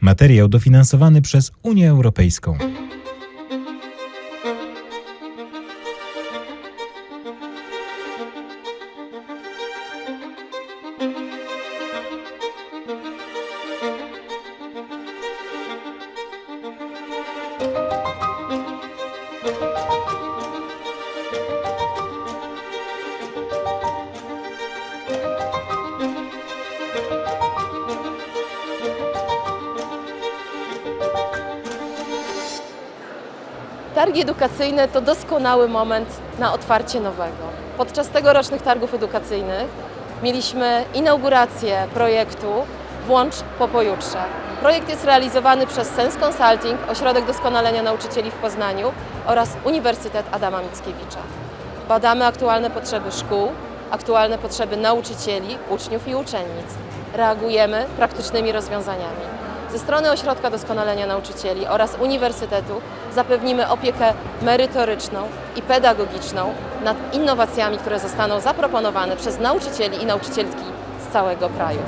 Materiał dofinansowany przez Unię Europejską. Targi edukacyjne to doskonały moment na otwarcie nowego. Podczas tegorocznych targów edukacyjnych mieliśmy inaugurację projektu Włącz po pojutrze. Projekt jest realizowany przez Sens Consulting, Ośrodek Doskonalenia Nauczycieli w Poznaniu oraz Uniwersytet Adama Mickiewicza. Badamy aktualne potrzeby szkół, aktualne potrzeby nauczycieli, uczniów i uczennic. Reagujemy praktycznymi rozwiązaniami. Ze strony Ośrodka Doskonalenia Nauczycieli oraz Uniwersytetu zapewnimy opiekę merytoryczną i pedagogiczną nad innowacjami, które zostaną zaproponowane przez nauczycieli i nauczycielki z całego kraju.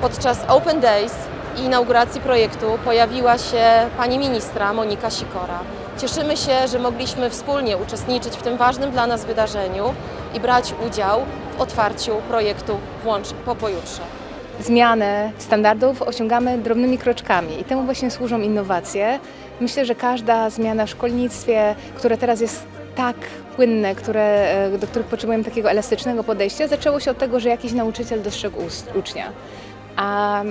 Podczas Open Days i inauguracji projektu pojawiła się pani ministra Monika Sikora. Cieszymy się, że mogliśmy wspólnie uczestniczyć w tym ważnym dla nas wydarzeniu i brać udział w otwarciu projektu Włącz po pojutrze. Zmianę standardów osiągamy drobnymi kroczkami i temu właśnie służą innowacje. Myślę, że każda zmiana w szkolnictwie, które teraz jest tak płynne, które, e, do których potrzebujemy takiego elastycznego podejścia, zaczęło się od tego, że jakiś nauczyciel dostrzegł ucznia. A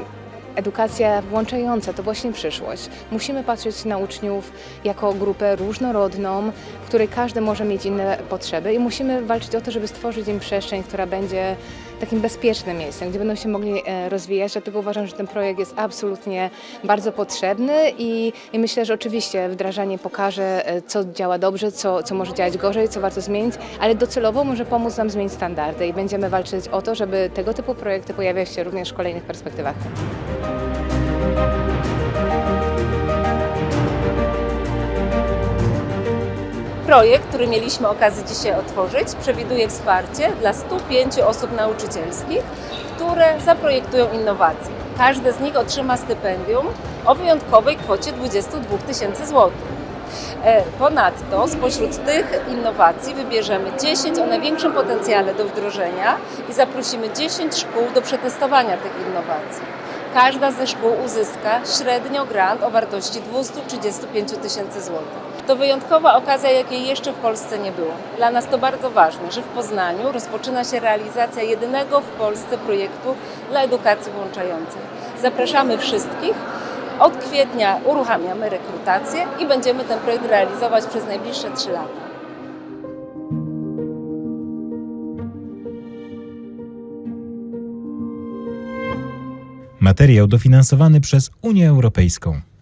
edukacja włączająca to właśnie przyszłość. Musimy patrzeć na uczniów jako grupę różnorodną, w której każdy może mieć inne potrzeby i musimy walczyć o to, żeby stworzyć im przestrzeń, która będzie takim bezpiecznym miejscem, gdzie będą się mogli e, rozwijać. Dlatego uważam, że ten projekt jest absolutnie bardzo potrzebny i, i myślę, że oczywiście wdrażanie pokaże, e, co działa dobrze, co, co może działać gorzej, co warto zmienić, ale docelowo może pomóc nam zmienić standardy i będziemy walczyć o to, żeby tego typu projekty pojawiały się również w kolejnych perspektywach. Projekt, który mieliśmy okazję dzisiaj otworzyć, przewiduje wsparcie dla 105 osób nauczycielskich, które zaprojektują innowacje. Każde z nich otrzyma stypendium o wyjątkowej kwocie 22 tysięcy złotych. E, Ponadto spośród tych innowacji wybierzemy 10 o największym potencjale do wdrożenia i zaprosimy 10 szkół do przetestowania tych innowacji. Każda ze szkół uzyska średnio grant o wartości 235 tysięcy złotych. To wyjątkowa okazja, jakiej jeszcze w Polsce nie było. Dla nas to bardzo ważne, że w Poznaniu rozpoczyna się realizacja jedynego w Polsce projektu dla edukacji włączającej. Zapraszamy wszystkich. Od kwietnia uruchamiamy rekrutację i będziemy ten projekt realizować przez najbliższe 3 lata. Materiał dofinansowany przez Unię Europejską.